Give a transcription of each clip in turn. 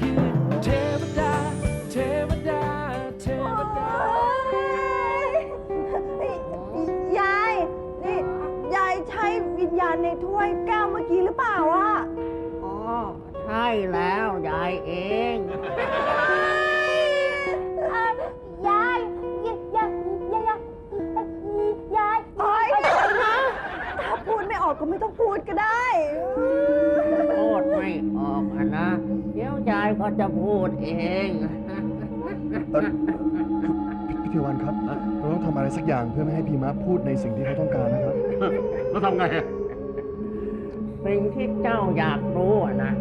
คือเทวดา เทวดา เทวดาโอ้ยยาย นี่ ยายใช้วิญญาณในถ้วยแก้วเมื่อกี้หรือเปล่าอะ อ๋อ ใช่แล้ว ยายเอง ก็จะพูดเอง เอ่อคือพี่เทวันครับ เราต้องทำอะไรสักอย่างเพื่อไม่ให้พีมะพูดในสิ่งที่เขาต้องการนะครับ แล้วทำไงอะสิ่งที่เจ้าอยากรู้อะนะ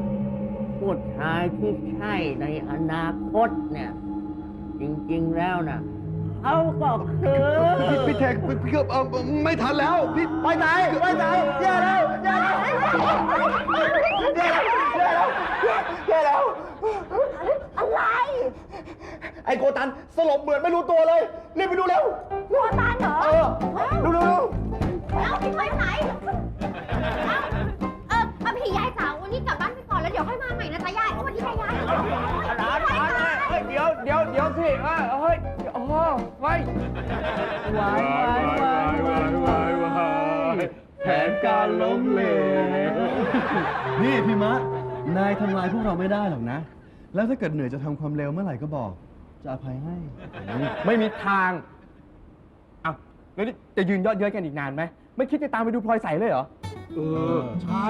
ผู้ชายที่ใช่ในอนาคตเนี่ย จริงๆแล้วนะเขาก็คือ พี่พี่แท็กพี่เกือบเอ่อไม่ทันแล้วพี่ไปไหนไปไหนแย่แล้วแย่แล้วแย่แล้วแย่แล้วอะไร ไอ้โกตันสลบเหมือนไม่รู้ตัวเลยรีบไปดูเร็วโวตานเหรอเออดูดูดูเอาพี่ไปไหนเออเอาพี่ยายจ๋าวันนี้กลับบ้านไปก่อนแล้วเดี๋ยวค่อยมาใหม่นะจ๊ะยายสวัสดีค่ะยายเฮ้ยเดี๋ยวเดี๋ยวเดี๋ยวสิเอ้ยเฮ้ยโอ้โหเฮ้ยวายวายวายวายวายแผนการล้มเหลวนี่พีมะนายทำลายพวกเราไม่ได้หรอกนะ แล้วถ้าเกิดเหนื่อยจะทำความเร็วเมื่อไหร่ก็บอก จะอภัยให้ ไม่มีทางอ้าวแล้วนี่จะยืนยอดเย้ยกันอีกนานไหม ไม่คิดจะตามไปดูพลอยใสเลยเหรอ เออ ใช่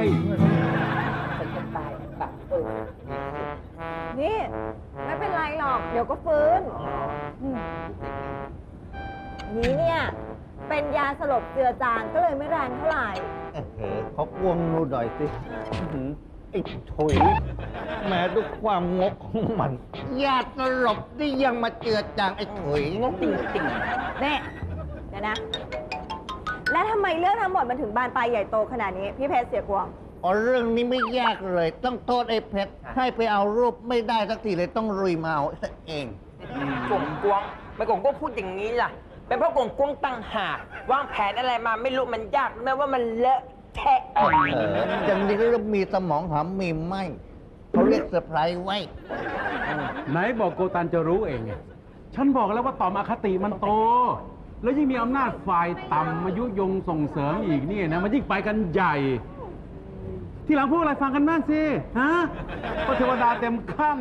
นี่ ไม่เป็นไรหรอก เดี๋ยวก็ฟื้นนี่เนี่ย เป็นยาสลบเจือจางก็เลยไม่แรงเท่าไหร่เขากวงนูหน่อยสิ อื้อหือ ไอ้ถุย แม้ด้วยความงกของมัน ญาติสลบนี่ยังมาเจือจางไอ้ถุยงกจริงนี่เดี๋ยวนะ และทำไมเรื่องทั้งหมดมันถึงบานปลายใหญ่โตขนาดนี้ พี่เพชรเสียกวงๆอ๋อเรื่องนี้ไม่ยากเลย ต้องโทษไอ้เพชรให้ไปเอารูปไม่ได้สักทีเลยต้องรุยมาเอาเองกงกวงไม่กงกวงพูดอย่างนี้ล่ะเป็นเพราะกงกวงตั้งหากวางแผนอะไรมาไม่รู้มันยากแม้ว่ามันเลอะ แทะเอออย่างนี้ก็มีสมองหามีไหมเขาเรียกเซอร์ไพรส์ไว้ ไหนบอกโกตันจะรู้เองไงฉันบอกแล้วว่าต่อมอคติมันโต แล้วยิ่งมีอำนาจฝ่ายต่ำมายุยงส่งเสริมอีกนี่นะ มันยิ่งไปกันใหญ่ ทีหลังพูดอะไรฟังกันบ้างสิ ฮะก็เทวดาเต็มขั้น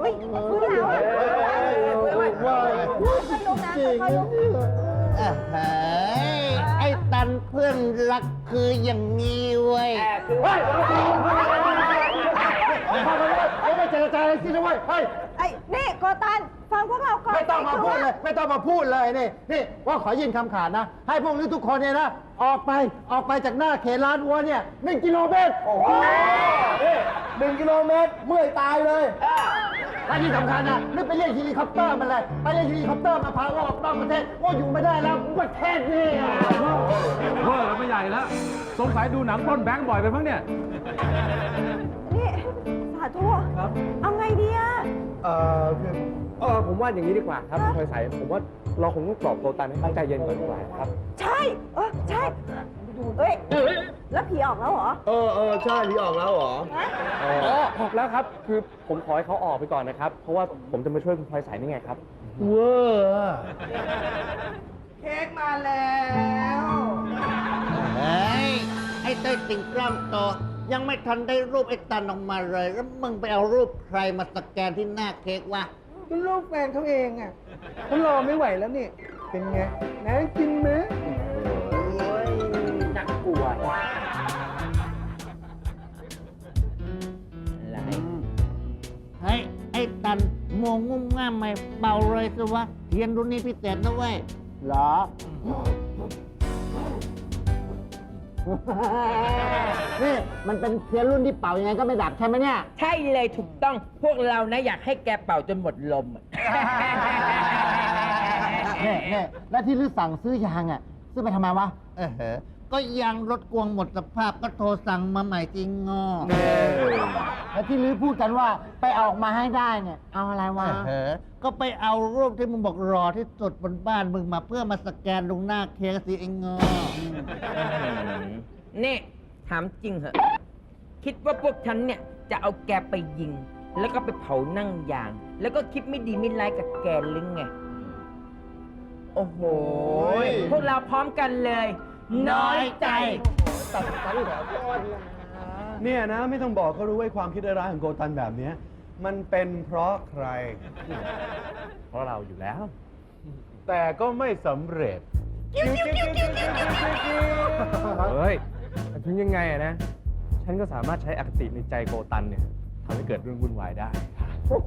อุ้ยฟื้นแล้วค่อย อ่าฮะไอ้ตันเพื่อนรักคืออย่างนี้เว้ยไม่เจรจาอะไรสินะเว้ยเฮ้ย ไอ้นี่โกตันฟังพวกเราก่อนไม่ต้องมาพูดเลย ไม่ต้องมาพูดเลยนี่นี่ว่าขอยินคำขาดนะ ให้พวกนี้ทุกคนเนี่ยนะ ออกไปออกไปจากหน้าเขตร้านวัวเนี่ยหนึ่งกิโลเมตรโอ้โหหนึ่งกิโลเมตรเมื่อยตายเลย และที่สำคัญนะนึกไปเรียกเฮลิคอปเตอร์มาเลย ไปเรียกเฮลิคอปเตอร์มาพาเราออกนอกประเทศว่าอยู่ไม่ได้แล้วประเทศนี่อะเพ้อกันไม่ใหญ่แล้วสงสัยดูหนังปล้นแบงค์บ่อยไปมั้งเนี่ย นี่สาธุเอาไงดีอะเออคือเออผมว่าอย่างนี้ดีกว่าครับพลอยใสผมว่าเราคงต้องปลอบโตตันให้เขาใจเย็นก่อนดีกว่าครับ ใช่ เออ ใช่ เอ้ย แล้วผีออกแล้วเหรอ เออเออใช่พี่ออกแล้วเหรอฮะอ๋อออกแล้วครับ คือผมขอให้เขาออกไปก่อนนะครับ เพราะว่าผมจะมาช่วยคุณพลอยใสนี่ไงครับ เวอร์อะเค้กมาแล้วเฮ้ย ไอ้เต้ยติ่งกล้ามโตยังไม่ทันได้รูปไอ้ตันออกมาเลย แล้วมึงไปเอารูปใครมาสแกนที่หน้าเค้กวะก็ลูกแฟนเขาเองอะเขารอไม่ไหวแล้วนี่ เป็นไงน่ากินไหมน่ากลัว อะไรเฮ้ยไอ้ตันโมงงุ่มง่ามไม่เบาเลยสิวะเทียนรุ่นนี้พิเศษนะเว้ยเหรอ นี่มันเป็นเทียนรุ่นที่เป่ายังไงก็ไม่ดับใช่ไหมเนี่ย ใช่เลยถูกต้องพวกเรานะอยากให้แกเป่าจนหมดลมอะ เนี่ยเนี่ยแล้วที่ลือสั่งซื้อยางอะ ซื้อไปทำไมวะ เออเหอะ ก็ยางรถกวงหมดสภาพก็โทรสั่งมาใหม่จริงงอแล้วที่ลือพูดกันว่าไปเอาออกมาให้ได้เนี่ย เอาอะไรวะเออก็ไปเอารูปที่มึงบอกรอที่สุดบนบ้านมึงมาเพื่อมาสแกนลงหน้าเค้กสิไอ้งอนี่ถามจริงเหอะคิดว่าพวกฉันเนี่ยจะเอาแกไปยิง แล้วก็ไปเผานั่งยาง แล้วก็คิดไม่ดีไม่ร้ายกับแกหรือไง โอ้โห พวกเราพร้อมกันเลย น้อยใจเนี่ยนะไม่ต้องบอกก็รู้ว่าความคิดร้ายๆของโกตันแบบเนี้ยมันเป็นเพราะใคร เพราะเราอยู่แล้ว แต่ก็ไม่สำเร็จเฮ้ยแต่ถึงยังไงอะนะ ฉันก็สามารถใช้อคติในใจโกตันเนี่ยทำให้เกิดเรื่องวุ่นวายได้พวก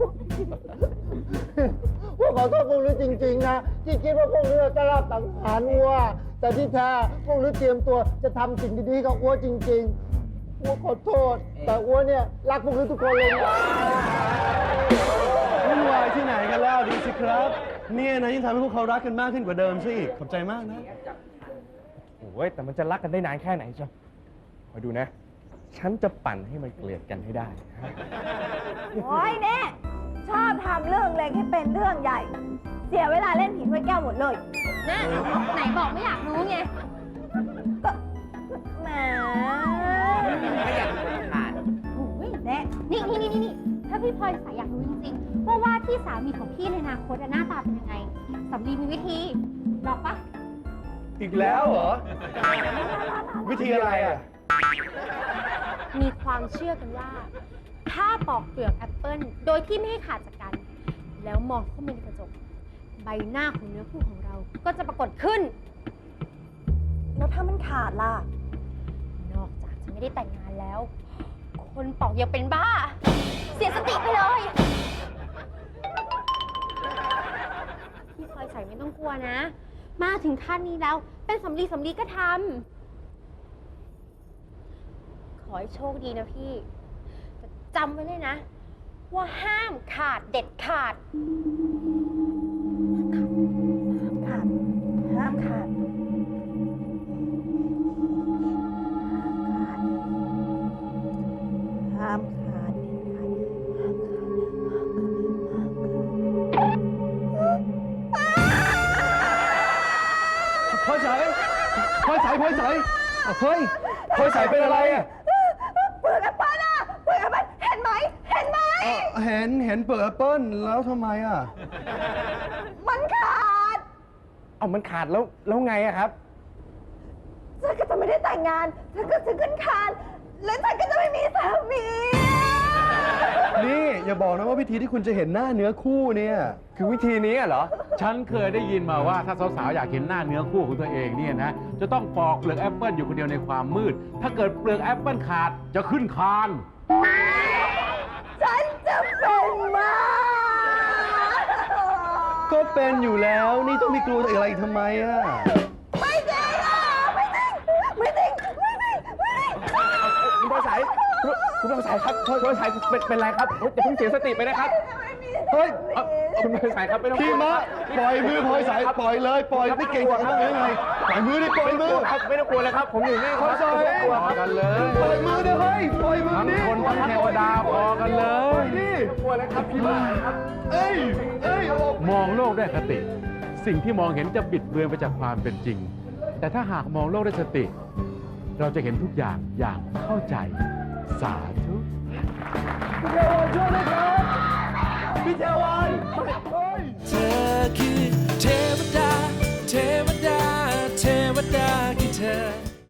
ขอโทษพวกลือจริง ๆ นะ ที่คิดว่าพวกลือจะรับสังหารวัวแต่ที่แท้พวกลือเตรียมตัวจะทำสิ่งดีๆกับวัวจริงๆวัวขอโทษ แต่วัวเนี่ยรักพวกลือทุกคนเลยนะวุ่นวายที่ไหนกันแล้วดูสิครับ เนี่ยนะยิ่งทำให้พวกเขารักกันมากขึ้นกว่าเดิมสิขอบใจมากนะ โอ้ยแต่มันจะรักกันได้นานแค่ไหนจ๊ะคอยดูนะ ฉันจะปั่นให้มันเกลียดกันให้ได้ โอ้ยเน่ ชอบทำเรื่องเล็กให้เป็นเรื่องใหญ่ เสียเวลาเล่นผีถ้วยแก้วหมดเลย นะไหนบอกไม่อยากรู้ไง ก็แหมไม่อยากดูขาดโอ้ยเน่นี่นี่นี่นี่ถ้าพี่พลอยสายอยากรู้จริงๆว่าว่าที่สามีของพี่ในอนาคตอะหน้าตาเป็นยังไงสำลีมีวิธีบอกปะอีกแล้วเหรอ วิธีอะไรอะ มีความเชื่อกันว่า ถ้าปอกเปลือกแอปเปิลโดยที่ไม่ให้ขาดจากกัน แล้วมองเข้าไปในกระจก ใบหน้าของเนื้อคู่ของเราก็จะปรากฏขึ้น แล้วถ้ามันขาดล่ะ นอกจากจะไม่ได้แต่งงานแล้ว คนปอกยังเป็นบ้า เสียสติไปเลยพี่พลอยใส่ไม่ต้องกลัวนะ มาถึงขั้นนี้แล้ว เป็นสำลีสำลีก็ทำขอให้โชคดีนะพี่แต่ จำไว้เลยนะ ว่าห้ามขาดเด็ดขาด ขาดห้ามขาดห้ามขาดเด็ดขาดห้ามขาดห้ามขาดพลอยสายพลอยสายพลอยสายอะเฮ้ยพลอยสายเป็นอะไรอะ เอ่อเห็นเห็นเปลือกแอปเปิ้ลแล้วทำไมอะ มันขาด เอามันขาดแล้วแล้วไงอะครับ ฉันก็จะไม่ได้แต่งงานฉันก็จะขึ้นคานและฉันก็จะไม่มีสามีนี่อย่าบอกนะว่าวิธีที่คุณจะเห็นหน้าเนื้อคู่เนี่ย คือวิธีนี้เหรอ ฉันเคยได้ยินมาว่าถ้าสาวๆอยากเห็นหน้าเนื้อคู่ของตัวเองเนี่ยนะจะต้องปอกเปลือกแอปเปิลอยู่คนเดียวในความมืด ถ้าเกิดเปลือกแอปเปิลขาดจะขึ้นคานฉันจะ เป็นมาก็เป็นอยู่แล้วนี่ต้องมีกลัวอะไรอีกทำไมอะไม่จริงอะไม่จริงไม่จริงไม่จริงไม่จริงคุณพลอยสายคุณคุณพลอยสายครับคุณพลอยสายเป็นเป็นไรครับเฮ้ยอย่าเพิ่งเสียสติไปนะครับ เฮ้ยเอ่อคุณพลอยสายครับไม่ต้องพี่มะปล่อยมือพลอยสายปล่อยเลยปล่อยไม่เก่งจากข้างหรือไงปล่อยมือดิปล่อยมือครับไม่ต้องกลัวเลยครับ ผมอยู่นี่พลอยสายไม่ต้องกลัวครับกันเลยปล่อยมือดิเฮ้ยปล่อยมือทั้งดิคนทั้งเทวดาพอกันเลปล่อยย ดิกลัวแล้วครับพี่บ้าครับเอ้ยเอ้ยเอาออก มองโลกด้วยคติ สิ่งที่มองเห็นจะบิดเบือนไปจากความเป็นจริง แต่ถ้าหากมองโลกด้วยสติ เราจะเห็นทุกอย่างอย่างเข้าใจ สาธุทุกคนช่วยได้ครับ พี่เทวันเฮ้ยเธอคือเทวดา เทวดา เทวดาคือเธอ